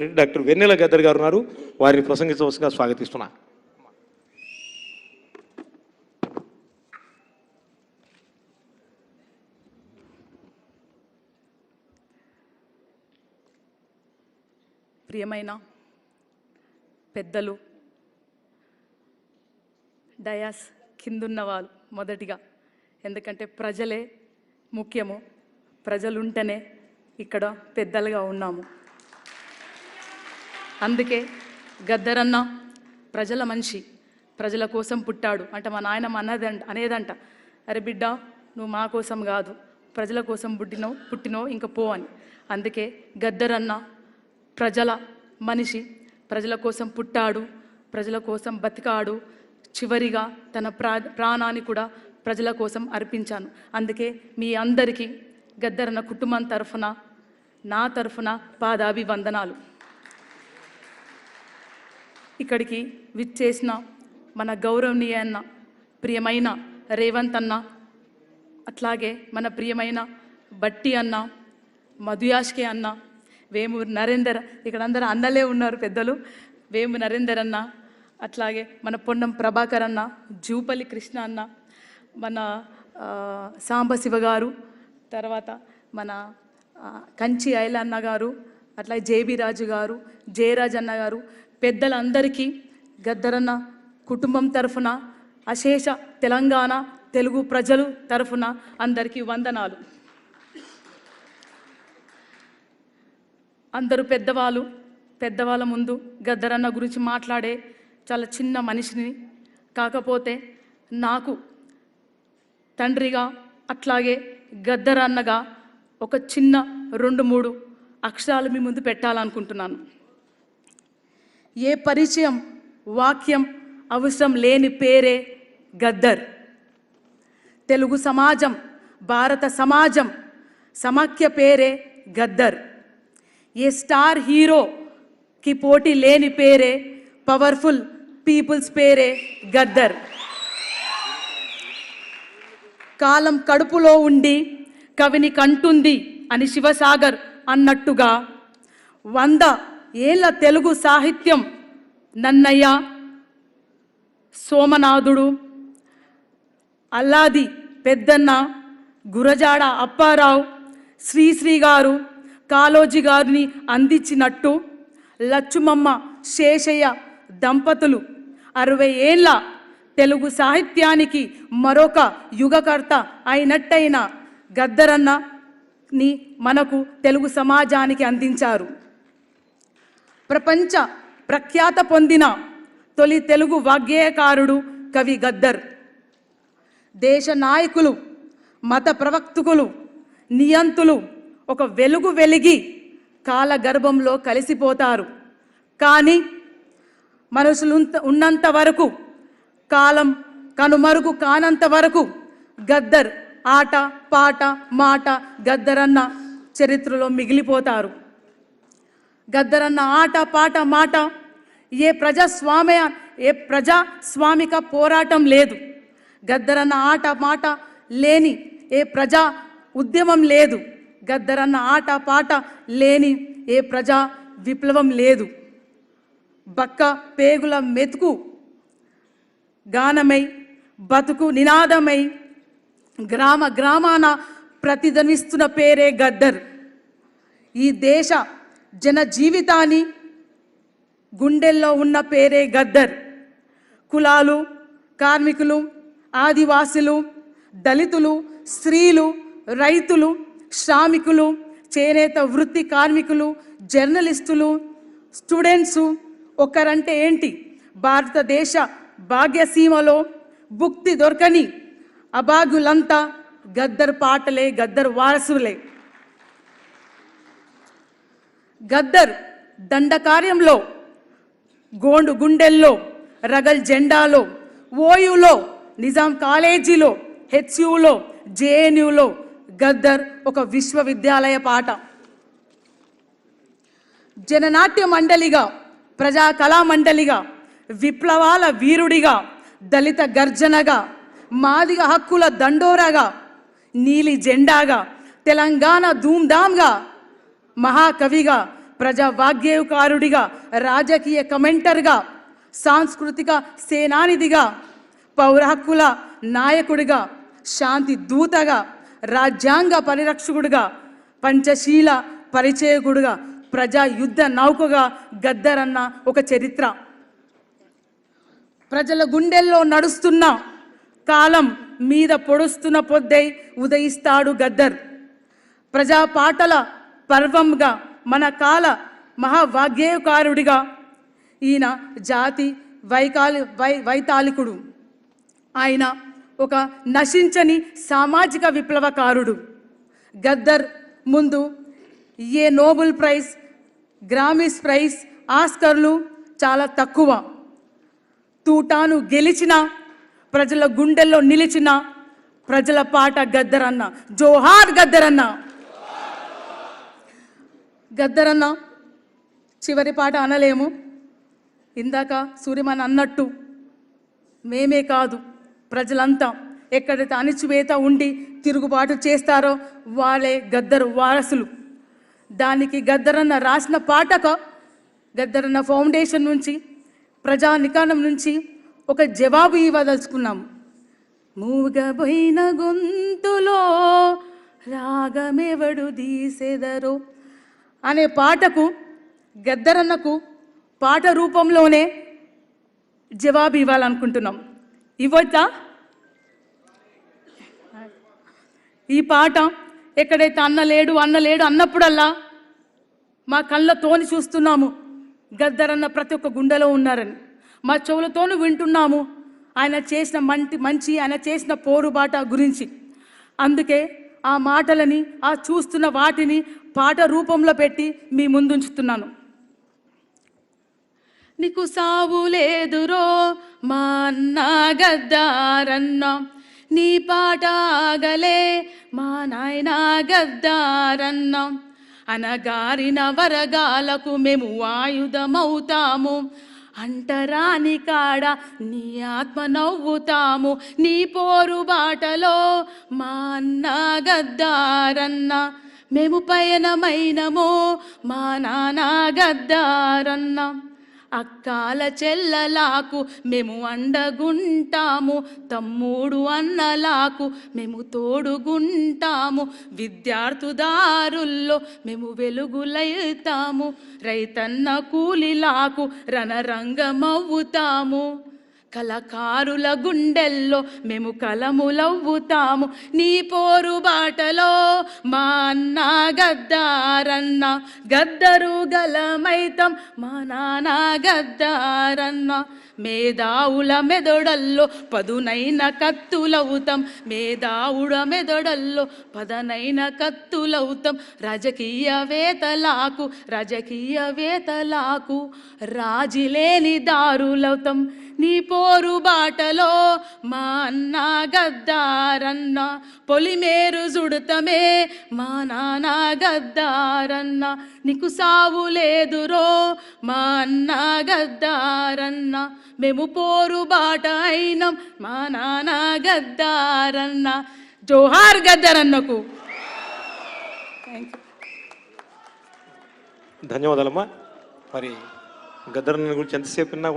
Doctor వెన్నెల గద్దర్ గారు ఉన్నారు. వారిని ప్రసంగించవలసిగా స్వాగతిస్తున్నా. ప్రియమైన పెద్దలు డయాస్ కిందున్న వాళ్ళు మొదటిగా. ఎందుకంటే ప్రజలే ముఖ్యము. ప్రజలుంటేనే ఇక్కడ పెద్దలుగా ఉన్నాము. అందుకే గద్దరన్న ప్రజల మనిషి ప్రజల కోసం పుట్టాడు అంటే మా నాయన అన్నదంట అనేదంట. అరే బిడ్డ నువ్వు మా కోసం కాదు ప్రజల కోసం పుట్టినవు పుట్టినవు ఇంకా పో అని. అందుకే గద్దరన్న ప్రజల మనిషి ప్రజల కోసం పుట్టాడు ప్రజల కోసం బతికాడు చివరిగా తన ప్రా ప్రాణాన్ని కూడా ప్రజల కోసం అర్పించాను. అందుకే మీ అందరికీ గద్దరన్న కుటుంబం తరఫున నా తరఫున పాదాభివందనాలు. ఇక్కడికి విచ్చేసిన మన గౌరవనీయ అన్న ప్రియమైన రేవంత్ అన్న అట్లాగే మన ప్రియమైన బట్టి అన్న మధుయాష్కే అన్న వేము నరేందర్ ఇక్కడ అందరూ అన్నలే ఉన్నారు పెద్దలు వేము నరేందర్ అన్న అట్లాగే మన పొన్నం ప్రభాకర్ అన్న జూపల్లి కృష్ణ అన్న మన సాంబశివ గారు తర్వాత మన కంచి ఐలన్న గారు అట్లాగే జేబీ రాజు గారు జయరాజ్ అన్న గారు పెద్దలందరికీ గద్దరన్న కుటుంబం తరఫున అశేష తెలంగాణ తెలుగు ప్రజలు తరఫున అందరికీ వందనాలు. అందరూ పెద్దవాళ్ళు పెద్దవాళ్ళ ముందు గద్దరన్న గురించి మాట్లాడే చాలా చిన్న మనిషిని. కాకపోతే నాకు తండ్రిగా అట్లాగే గద్దరన్నగా ఒక చిన్న రెండు మూడు అక్షరాలు మీ ముందు పెట్టాలనుకుంటున్నాను. ఏ పరిచయం వాక్యం అవసరం లేని పేరే గద్దర్. తెలుగు సమాజం భారత సమాజం సమాఖ్య పేరే గద్దర్. ఏ స్టార్ హీరోకి పోటీ లేని పేరే పవర్ఫుల్ పీపుల్స్ పేరే గద్దర్. కాలం కడుపులో ఉండి కవిని కంటుంది అని శివసాగర్ అన్నట్టుగా వంద ఏళ్ళ తెలుగు సాహిత్యం నన్నయ్య సోమనాథుడు అల్లాది పెద్దన్న గురజాడ అప్పారావు శ్రీశ్రీ గారు కాలోజీ గారిని అందించినట్టు లచ్చుమమ్మ శేషయ్య దంపతులు అరవై ఏళ్ళ తెలుగు సాహిత్యానికి మరొక యుగకర్త అయినట్టయిన గద్దరన్నని మనకు తెలుగు సమాజానికి అందించారు. ప్రపంచ ప్రఖ్యాత పొందిన తొలి తెలుగు వాగ్గేయకారుడు కవి గద్దర్. దేశ నాయకులు మత ప్రవక్తుకులు నియంతులు ఒక వెలుగు వెలిగి కాలగర్భంలో కలిసిపోతారు. కానీ మనుషులు ఉన్నంత వరకు కాలం కనుమరుగు కానంత వరకు గద్దర్ ఆట పాట మాట గద్దరన్న చరిత్రలో మిగిలిపోతారు. గద్దరన్న ఆట పాట మాట. ఏ ప్రజాస్వామ్య ఏ ప్రజాస్వామిక పోరాటం లేదు. గద్దరన్న ఆట మాట లేని ఏ ప్రజా ఉద్యమం లేదు. గద్దరన్న ఆట పాట లేని ఏ ప్రజా విప్లవం లేదు. బక్క పేగుల మెతుకు గానమై బతుకు నినాదమై గ్రామ గ్రామాన ప్రతిధ్వనిస్తున్న పేరే గద్దర్. ఈ దేశ జన జీవితాన్ని గుండెల్లో ఉన్న పేరే గద్దర్. కులాలు కార్మికులు ఆదివాసులు దళితులు స్త్రీలు రైతులు శ్రామికులు చేనేత వృత్తి కార్మికులు జర్నలిస్టులు స్టూడెంట్స్ ఒకరంటే ఏంటి? భారతదేశ భాగ్యసీమలో భుక్తి దొరకని అభాగులంతా గద్దర్ పాటలే గద్దర్ వారసులే. గద్దర్ దండకార్యంలో గోండు గుండెల్లో రగల్ జెండాలో ఓయులో నిజాం కాలేజీలో హెచ్యులో జేఎన్యులో గద్దర్ ఒక విశ్వవిద్యాలయ పాట. జననాట్య మండలిగా ప్రజా కళా మండలిగా విప్లవాల వీరుడిగా దళిత గర్జనగా మాదిగ హక్కుల దండోరగా నీలి జెండాగా తెలంగాణ ధూమ్ధామ్గా మహాకవిగా ప్రజా వాగ్గేయకారుడిగా రాజకీయ కమెంటర్గా సాంస్కృతిక సేనానిధిగా పౌర హక్కుల నాయకుడిగా శాంతి దూతగా రాజ్యాంగ పరిరక్షకుడిగా పంచశీల పరిచయకుడుగా ప్రజా యుద్ధ నౌకగా గద్దరన్న ఒక చరిత్ర. ప్రజల గుండెల్లో నడుస్తున్న కాలం మీద పొడుస్తున్న పొద్దై ఉదయిస్తాడు గద్దర్. ప్రజా పాటల పర్వంగా మన కాల మహావాగ్యేయకారుడిగా ఈయన జాతి వైకాలి వై వైతాళికుడు. ఆయన ఒక నశించని సామాజిక విప్లవకారుడు. గద్దర్ ముందు ఏ నోబెల్ ప్రైజ్ గ్రామీస్ ప్రైజ్ ఆస్కర్లు చాలా తక్కువ. తూటాను గెలిచిన ప్రజల గుండెల్లో నిలిచిన ప్రజల పాట గద్దరన్న జోహార్ గద్దరన్న. గద్దరన్న చివరి పాట అనలేము. ఇందాక సూర్యమన్ అన్నట్టు మేమే కాదు ప్రజలంతా ఎక్కడైతే అణిచివేత ఉండి తిరుగుబాటు చేస్తారో వాళ్ళే గద్దరు వారసులు. దానికి గద్దరన్న రాసిన పాటక గద్దరన్న ఫౌండేషన్ నుంచి ప్రజా నికాణం నుంచి ఒక జవాబు ఇవ్వదలుచుకున్నాం. మూగబోయిన గొంతులో రాగమెవడు దీసెదరో అనే పాటకు గద్దరన్నకు పాట రూపంలోనే జవాబు ఇవ్వాలనుకుంటున్నాం. ఇవ్వచ్చా? ఈ పాట ఎక్కడైతే అన్న లేడు అన్న లేడు అన్నప్పుడల్లా మా కళ్ళతోని చూస్తున్నాము. గద్దరన్న ప్రతి ఒక్క గుండెలో ఉన్నారని. మా చెవులతోనూ వింటున్నాము. ఆయన చేసిన మంటి మంచి ఆయన చేసిన పోరుబాట గురించి. అందుకే ఆ మాటలని ఆ చూస్తున్న వాటిని పాట రూపంలో పెట్టి మీ ముందుంచుతున్నాను. నీకు సావు లేదురో మా అన్న గద్దారన్న నీ పాట ఆగలే మా నాయన గద్దారన్న. అనగారిన వరగాలకు మేము ఆయుధమవుతాము అంటరాని కాడ నీ ఆత్మ నవ్వుతాము. నీ పోరు బాటలో మా అన్న గద్దారన్న మేము పయనమైనమో మా నాన్న గద్దారన్న. అక్కాల చెల్లలాకు మేము అండగుంటాము తమ్ముడు అన్నలాకు మేము తోడుగుంటాము విద్యార్థుదారుల్లో మేము వెలుగులైతాము రైతన్న కూలిలాకు రణరంగమవుతాము కళకారుల గుండెల్లో మేము కలములవ్వుతాము. నీ పోరు బాటలో మా అన్న గద్దారన్న గద్దరు గలమైతం మా నాన్న గద్దారన్న. మేధావుల మెదడల్లో పదునైన కత్తులవుతాం మేధావుల మెదడల్లో పదనైన కత్తులవుతాం రాజకీయవేతలాకు రాజకీయవేతలాకు రాజిలేని దారులవుతాం నీ పోరు బాటలో మా అన్న గద్దారన్న. పొలిమేరు జుడతమే మా నాన్న గద్దారన్న. నీకు సావు లేదురో మా అన్న గద్దారన్న. మేము పోరు బాట అయినాం మా నాన్న గద్దారన్న. జోహార్ గద్దారన్నకు థ్యాంక్ యూ ధన్యవాదాలమ్మా. మరి గద్దరన్న గురించి ఎంతసేపు విన్నా